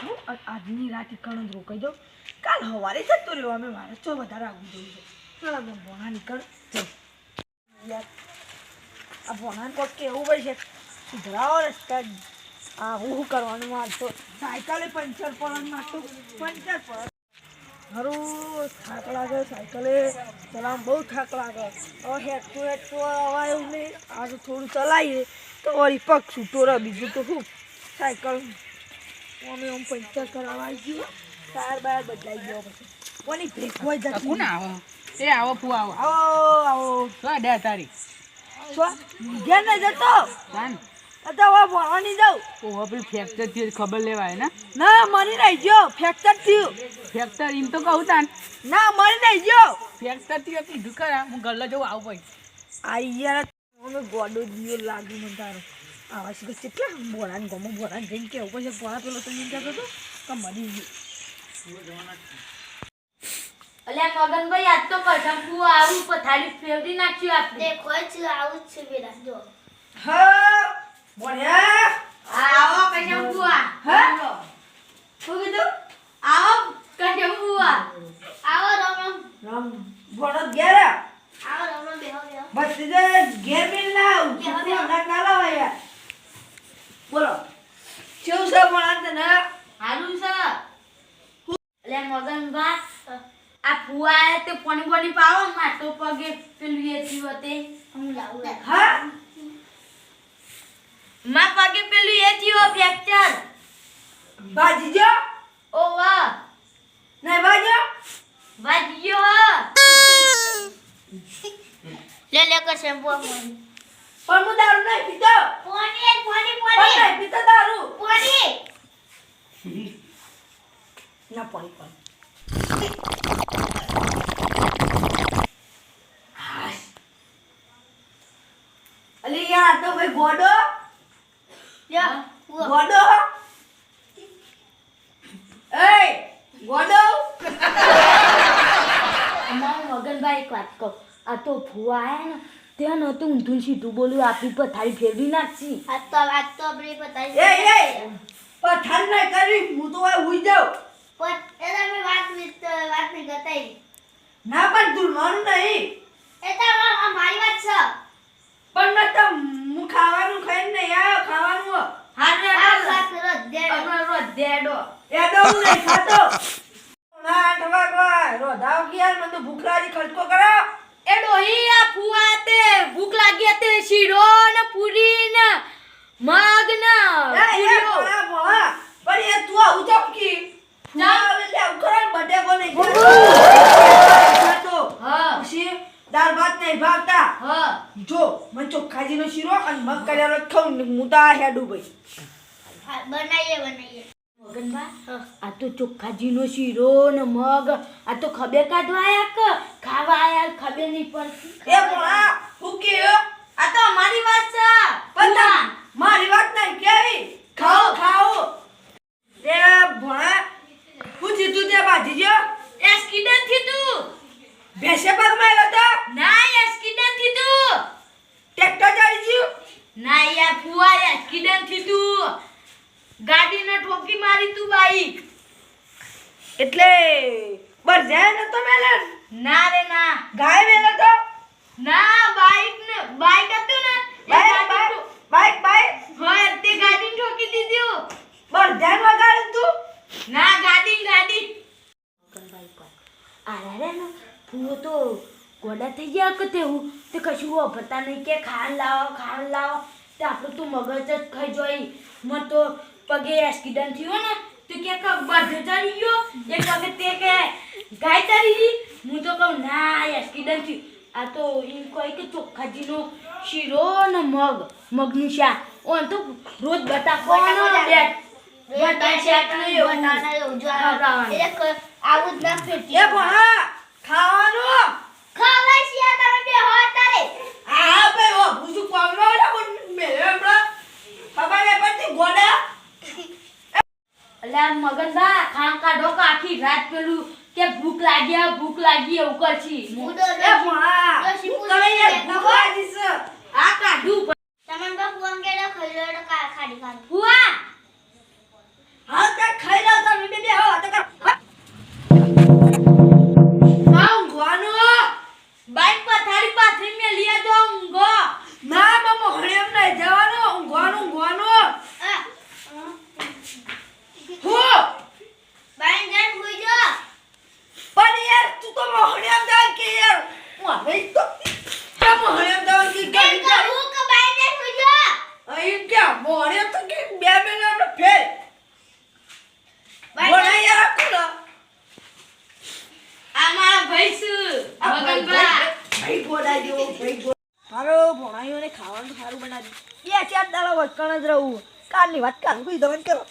અને આજની રાતે કણ જ રોકાઈ દઉં કાલ સવારે જતો રહ્યો, અમે મારે ચો વધારે આગું જવું છે. ચાલો હું ભોણા નીકળ. આ ભોણાને એવું હોય છે સુધરાવો રસ્તા. આ હું કરવાનું મારતો સાયકલે પંચર પડવાનું મારતો પંચર પડ હારું, થાક લાગે સાયકલે. ચલાવવામાં બહુ થાક લાગે. હવે હેઠું હેઠું એવું નહીં. આજે થોડું ચલાવીએ તો વળી પગ છૂટો રહે. બીજું તો શું? સાયકલ અમે આમ પંચર કરાવવા ગયું. ટાયર બાયર બદલાઈ ગયો પછી. કોની હોય જતી કોણ આવો? એ આવો ફુ આવો. આવો આવો. તો ડે તારી. શું ઘેર ન જતો. જાન અત્યારે હવે ભણવાની જાઉં. ઓહો પેલું ફ્રેક્ચર થયું ખબર લેવાય ને? ના મરી નહીં ગયો. ફ્રેક્ચર થયું ફ્રેક્ચર એમ તો કહું તાન. ના મરી નહીં ગયો. ફ્રેક્ચર થયું કીધું ખરા. હું ગલ્લો જવું આવું ભાઈ આ યાર અમે ગોડો દિયો લાગી મને તારો. આવા છે. કેટલા બોલાને ગમો બોલાને જઈને કેવું? પછી બોલા પેલો તો એમ કહેતો હતો તો મરી ગયું. અલ્યા મગનભાઈ આજ તો કસમ ફૂ આવું પથારી ફેરવી નાખ્યું આપણે દેખો જ આવું જ છે બેટા જો. હા બોલ્યા આવો કસમ ફૂઆ હા શું કીધું આવો કસમ ફૂઆ આવો રમ રામ ભણો ઘેર આવો રમ બેહો બેહો બસ તે ઘેર મિલ ના આવું ના ના લાવા યાર બોલો કેવું છે ભણા તને હારું છે અલ્યા મગનભા આ ફૂઆએ તે પાણી પાણી પાવો માટો પગે પેલું એ થયું તે હું લાવું. હા? માં પગે પેલું એ થયું ફ્રેક્ચર બાજી જો ઓ વાહ ના બાજો વાજી ગયો લે લે કર શેમ્પુ પણ હું દારૂ નહીં પીતો. પોણી પોણી પણ પોણી. નહીં પીતો દારૂ. પોણી. ના પડી પડી અલી યાર આ તો ભાઈ ગોડો? લ્યો ગોડો? એ ગોડો? અમારા મગનભાઈ એક વાત કહો. આ તો ભૂવા આયા ને ત્યાં નહોતું ઊંધું સીધું બોલ્યું આપી પથારી ફેરવી નાખશી. આ તો આ તો આપણી પથારી એ એ પઠાણ ના કરી હું તો હુઈ જાઉં. પણ એ તમે વાત વિત વાતની ગતાઈ ના પણ તું નહીં. એ તો મારી વાત છે. પણ મેં તો હું ખાવાનું ખાઈને નહીં આવ્યો ખાવાનું દે દેડો એડો હું નહીં ખાતો. ના આઠ વાગવા. રોધાવ ગયા મને તો ભૂખ લાગી ખર્ચો કરો. એ ડોહી આ ફુવા તે ભૂખ લાગી તે શીરો ને પૂરી ને મગ ને પૂરીઓ. પણ એ તું આવું ચમકી ના. એટલે આવું કરો ને બડે કો નહીં ખાતો હા પછી દાળ ભાત નહીં ભાવતા હા જો મને ચોખ્ખાજીનો શીરો અને મગ કરેલો ખાઉં ને હું આ હેડું ભાઈ. હા, બનાવીએ બનાવીએ મગનભા આ તો ચોખ્ખાજીનો શીરો ને મગ આ તો ખબે કાઢવા આયા કે? ખાવા આયા ખબે નહીં પડતી. એ મા હું કે આ તો અમારી વાત છે પણ તા- મારી વાત નહીં કેવી ખાઓ ખાઓ તે ભોળા હું જીતું તે બાજી જો એસ્કિડનથી તું ભેસે પગ માર્યો તો ના એસ્કિડનથી તું ટ્રેક્ટર ચડી ગયું ના યાર ફુવા એસ્કિડનથી તું ગાડીને ઠોકી મારી તું બાઈક એટલે બર જાય ને તો મેલે ના રે ના. ગાય મેલર તો? ના બાઈક ને બાઈક હતું ને. બાઈક બાઈક બાઈક હોય હા તે ગાડી ઠોકી દીધું. બર ધ્યાન વગાડે તું? ના ગાડી ગાડી. આરા રે ને ફૂવો તો ગોડા થઈ ગયા કે તેવું તે કશું વાપરતા નહીં કે ખાંડ લાવો ખાંડ લાવો. તે આપણું તો મગજ જ ખાઈ જોઈ. મને તો પગે એક્સિડન્ટ થયો ને. તો કે કા બાધે જાણી ગયો એક વખત તે કે ગાય ગઈ હું? તો કહું ના એક્સિડન્ટ થયું. આ તો એમ કહે કે ચોખ્ખાજીનો શીરો ને મગ મગનું શાક. ઓન તો રોજ બતા ને બેટ બટા શાક ને એવું. એટલે આવું. જ ના ફેટી એ ભણા ખાવાનું? ખાવા બે હો તારે. આ ભાઈ ઓ ભૂસુ કોમનો ઓલા પણ હમણાં. ખબર નહીં પડતી ગોડા અલ્યા મગનભા ખામ કાઢો કે આખી રાત પેલું કે ભૂખ લાગી ભૂખ લાગી એવું કરશી. હું તો એ ભણા હું. કરે યાર ભૂખ લાગી. મારો ભણાવીઓને ખાવાનું સારું બનાવી બે ચાર દાડા વટકાણ જ રહું. કાલની વાત કાલ કોઈ દમન કરો.